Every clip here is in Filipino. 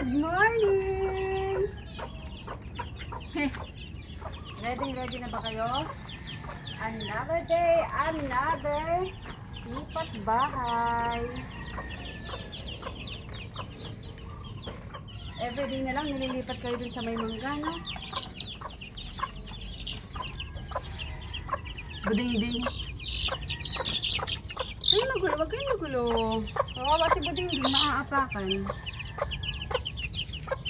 Good morning! ready, ready na ba kayo? Another day, another lipat bahay. Everyday na lang nililipat kayo dun sa may mangga, no? Buding-ding. Ay, magulo. Huwag kayo magulo. Kawawa si Buding-ding. Maaapakan.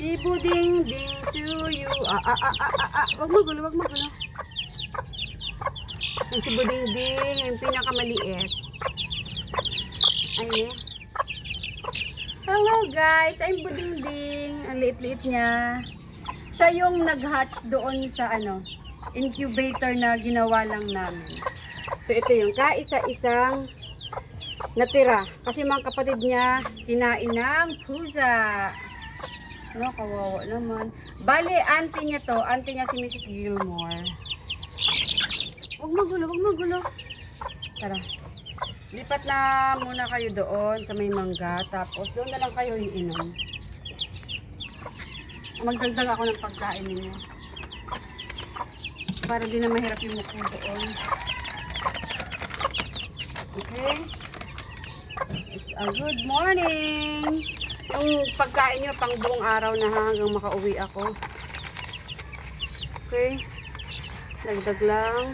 Si Buding-ding to you. Ah, ah, ah, ah, ah, ah. Huwag magulo, huwag magulo. Yung si Buding-ding, yung pinakamaliit. Ay. Hello guys, I'm Buding-ding. Ang liit-liit niya. Siya yung nag-hatch doon sa ano, incubator na ginawa lang namin. So ito yung kaisa-isang natira. Kasi mga kapatid niya, kinain ng pusa. No, kawawa naman. Bale, auntie niya to. Auntie niya si Mrs. Gilmore. Huwag magulo, huwag magulo. Tara. Lipat na muna kayo doon sa may mangga. Tapos doon na lang kayo iinom. Magdagdag ako ng pagkain ninyo. Para di na mahirap yung muko doon. Okay? It's a good morning! Yung pagkain nyo pang buong araw na ha, hanggang makauwi ako. Okay? Dagdag lang.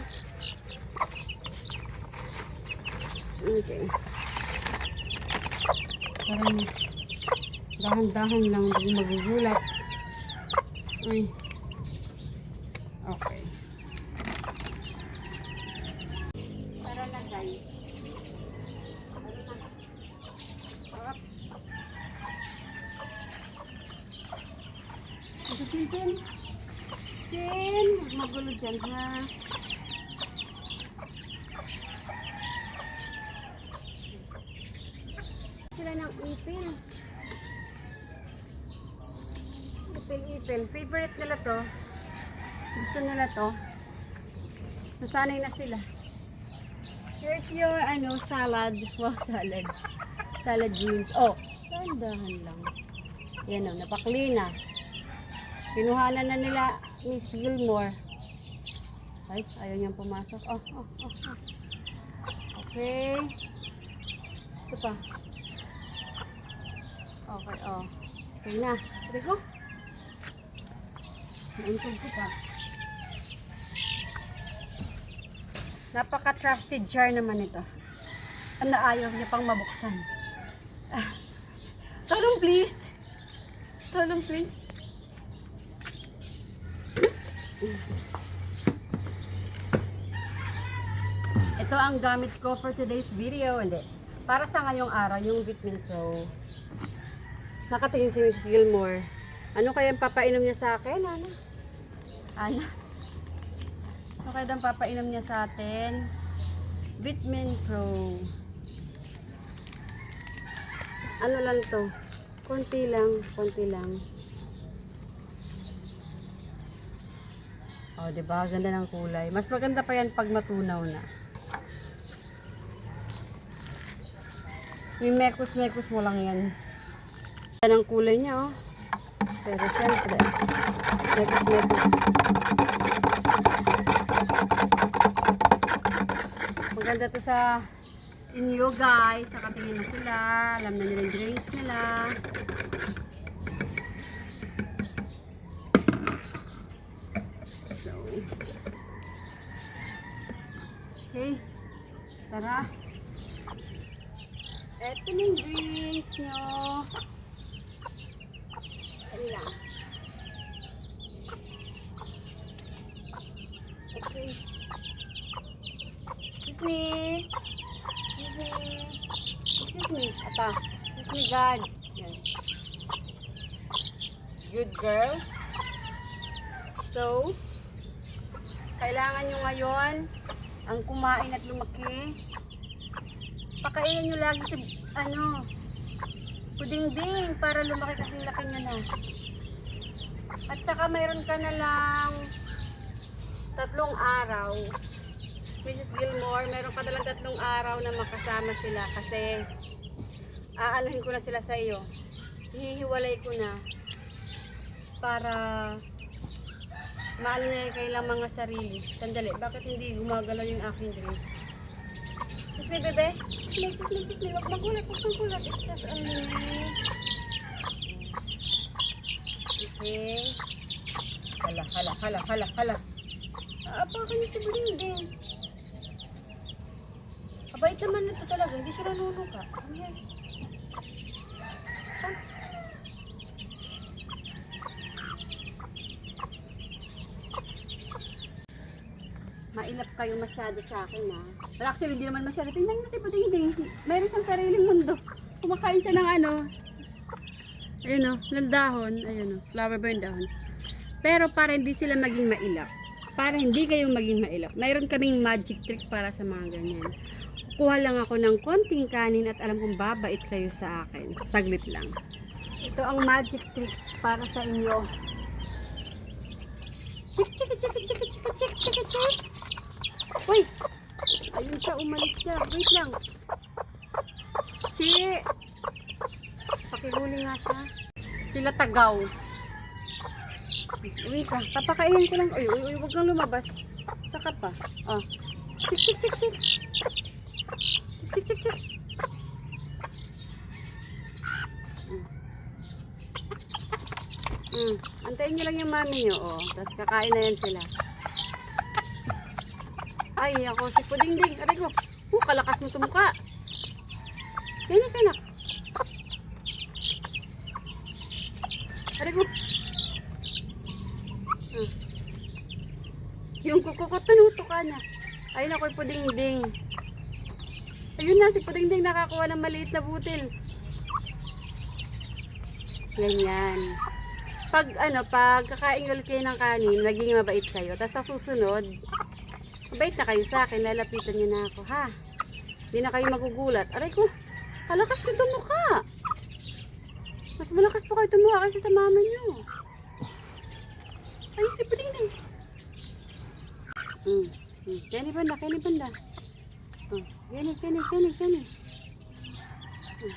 Okay. Parang dahan-dahan lang, hindi magugulat. Uy. Okay. Tara na guys. Tara na. Up. Ito, Chin, Chin. Chin, magulo dyan ha. Sila ng ipil. Ipil-ipil. Favorite nila to. Gusto nila to. Nasanay na sila. Here's your ano salad. Wow, salad. Salad greens. Oh, dahan lang. Yan o, napakli na. Kinuhanan na nila Miss Gilmore. Ay, ayaw niyang pumasok. Oh, oh, oh, oh. Okay. Ito pa. Okay, oh. Okay na. Sige ko. Naintog ko pa. Napaka-trusted jar naman ito. Ang naayaw niya pang mabuksan. Ah. Tulong please. Tulong please. Ito ang gamit ko for today's video. Hindi. Para sa ngayong araw, yung Vitamin Pro. Nakatingin si Mrs. Gilmore. Ano kaya ang papainom niya sa akin? Ano? Ano? Ano kaya ang papainom niya sa atin? Vitamin Pro. Ano lang to? Konti lang, konti lang. Oh, 'di ba? Ganda ng kulay. Mas maganda pa 'yan pag matunaw na. May mekos-mekos mo lang 'yan. Ganda ng kulay niya, oh. Pero syempre, mekos-mekos. Maganda to sa inyo guys. Nakatingin na sila. Alam na nila yung drinks nila. So, okay. Tara. Eto na yung drinks nyo. Lang. Okay. Excuse me. Excuse me. Excuse me. Ata. Excuse me, God. Good girls. So, kailangan nyo ngayon ang kumain at lumaki. Pakainin nyo lagi sa, ano, puding-ding para lumaki kasi laki nyo na. At saka mayroon ka na lang tatlong araw. Mrs. Gilmore, mayroon ka na lang tatlong araw na makasama sila kasi aanuhin ko na sila sa iyo. Hihiwalay ko na. para maano na kailang mga sarili. Sandali, bakit hindi gumagalaw yung aking drink? Kiss me, bebe. Kiss me, kiss me, kiss me. Huwag magulat, huwag magulat. It's just only Okay. Hala, hala, hala, hala, hala. Aapakan niyo si Brindin. Abait naman nito talaga. Hindi siya nanunuka. Ano yan? Ah. Mailap kayo masyado sa akin ha. But actually, hindi naman masyado. Tingnan mo si Pudingding. Meron siyang sariling mundo. Kumakain siya ng ano. Ayun o, ng dahon. Ayun o, flower burn dahon. Pero para hindi sila maging mailap. Para hindi kayo maging mailap. Mayroon kaming magic trick para sa mga ganyan. Kuha lang ako ng konting kanin at alam kong babait kayo sa akin. Saglit lang. Ito ang magic trick para sa inyo. Chik, chik, chik, chik, chik, chik, chik, chik. Uy! Ayun siya, umalis siya. Wait lang. Chi! Pakihuli nga siya. Sila tagaw. Uy ka, papakainin ko lang. Uy, uy, uy, huwag kang lumabas. Saka pa. Oh. Chik, chik, chik, chik. Chik, chik, chik, chik. Mm. Antayin nyo lang yung mami nyo, oh. Tapos kakain na yan sila. Ay, ako si Pudingding. Aray ko. Uh, kalakas mo tumuka. Yan ka nak. Aray ko. Ah. Yung kuko ko, tunuto ka na. Ayun ako, Pudingding. Ayun na, si Pudingding nakakuha ng maliit na butil. Ganyan. Pag ano, pag kakain ulit kayo ng kanin, maging mabait kayo. Tapos sa susunod, mabait na kayo sa akin, lalapitan niyo na ako, ha? Hindi na kayo magugulat. Aray ko, kalakas ko tumuka. Mas malakas po kayo tumuka kaysa sa mama niyo. Ay, si din. Hmm. Hmm. Kani banda, kani banda. Oh, kani, kani, kani, kani. Hmm.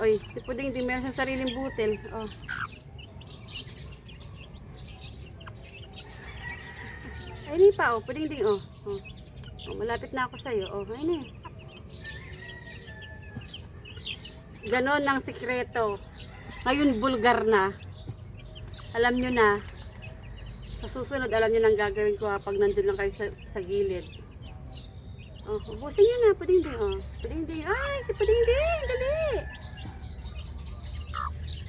Oy, si Puding din meron siyang sariling butil. Oh. Ayun pa, oh. Puding ding, oh. oh. Oh, malapit na ako sa'yo. Oh, ayun eh. Ganon ang sikreto. Ngayon, bulgar na. Alam nyo na. Sa susunod, alam nyo nang gagawin ko ha, pag nandun lang kayo sa, sa gilid. Oh, ubusin nyo na, puding ding, oh. Puding ding, ay, si puding ding, dali.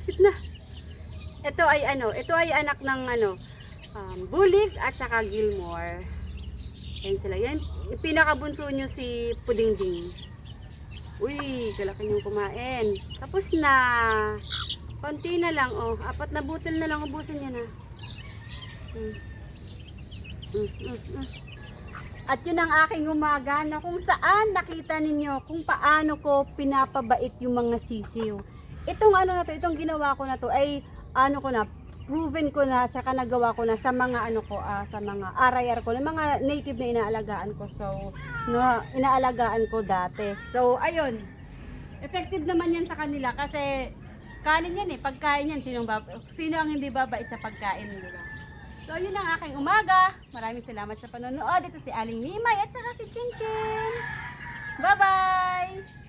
Sit na. Ito ay ano, ito ay anak ng ano, um, Bulig at saka Gilmore. Yan sila. Yan, pinakabunso nyo si Pudingding. Uy, kalaki niyong kumain. Tapos na. Konti na lang, oh. Apat na butil na lang, ubusin niya na. Mm. Mm, mm, mm. At yun ang aking umaga na kung saan nakita ninyo kung paano ko pinapabait yung mga sisiw. Itong ano na to, itong ginawa ko na to ay ano ko na, proven ko na, tsaka nagawa ko na sa mga ano ko, ah, sa mga RIR ko, ng mga native na inaalagaan ko. So, na inaalagaan ko dati. So, ayun. Effective naman yan sa kanila kasi kanin yan eh, pagkain yan. Sino, sino ang hindi babait sa pagkain, di ba? So, yun ang aking umaga. Maraming salamat sa panonood. Ito si Aling Mimay at saka si Chin Chin. Bye-bye!